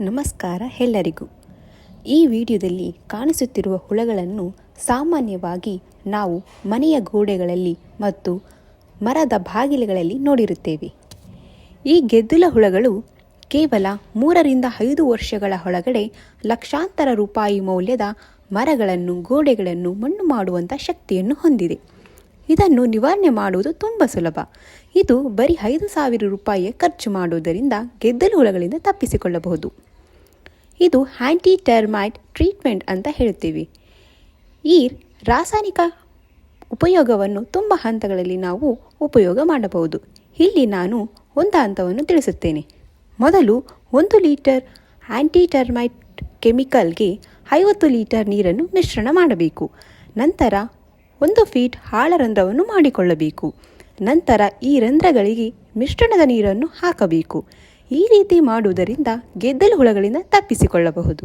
ನಮಸ್ಕಾರ ಎಲ್ಲರಿಗೂ. ಈ ವಿಡಿಯೋದಲ್ಲಿ ಕಾಣಿಸುತ್ತಿರುವ ಹುಳಗಳನ್ನು ಸಾಮಾನ್ಯವಾಗಿ ನಾವು ಮನೆಯ ಗೋಡೆಗಳಲ್ಲಿ ಮತ್ತು ಮರದ ಬಾಗಿಲುಗಳಲ್ಲಿ ನೋಡಿರುತ್ತೇವೆ. ಈ ಗೆದ್ದುಲ ಹುಳಗಳು ಕೇವಲ ಮೂರರಿಂದ ಐದು ವರ್ಷಗಳ ಒಳಗಡೆ ಲಕ್ಷಾಂತರ ರೂಪಾಯಿ ಮೌಲ್ಯದ ಮರಗಳನ್ನು, ಗೋಡೆಗಳನ್ನು ಮಣ್ಣು ಮಾಡುವಂಥ ಶಕ್ತಿಯನ್ನು ಹೊಂದಿದೆ. ಇದನ್ನು ನಿವಾರಣೆ ಮಾಡುವುದು ತುಂಬ ಸುಲಭ. ಇದು ಬರೀ ಐದು ಸಾವಿರ ರೂಪಾಯಿ ಖರ್ಚು ಮಾಡುವುದರಿಂದ ಗೆದ್ದಲು ಹುಳಗಳಿಂದ ತಪ್ಪಿಸಿಕೊಳ್ಳಬಹುದು. ಇದು ಆ್ಯಂಟಿ ಟರ್ಮೈಟ್ ಟ್ರೀಟ್ಮೆಂಟ್ ಅಂತ ಹೇಳ್ತೀವಿ. ಈ ರಾಸಾಯನಿಕ ಉಪಯೋಗವನ್ನು ತುಂಬ ಹಂತಗಳಲ್ಲಿ ನಾವು ಉಪಯೋಗ ಮಾಡಬಹುದು. ಇಲ್ಲಿ ನಾನು ಒಂದು ಹಂತವನ್ನು ತಿಳಿಸುತ್ತೇನೆ. ಮೊದಲು ಒಂದು ಲೀಟರ್ ಆ್ಯಂಟಿ ಟರ್ಮೈಟ್ ಕೆಮಿಕಲ್ಗೆ ಐವತ್ತು ಲೀಟರ್ ನೀರನ್ನು ಮಿಶ್ರಣ ಮಾಡಬೇಕು. ನಂತರ ಒಂದು ಫೀಟ್ ಆಳರಂಧ್ರವನ್ನು ಮಾಡಿಕೊಳ್ಳಬೇಕು. ನಂತರ ಈ ರಂಧ್ರಗಳಿಗೆ ಮಿಶ್ರಣದ ನೀರನ್ನು ಹಾಕಬೇಕು. ಈ ರೀತಿ ಮಾಡುವುದರಿಂದ ಗೆದ್ದಲು ಹುಳಗಳಿಂದ ತಪ್ಪಿಸಿಕೊಳ್ಳಬಹುದು.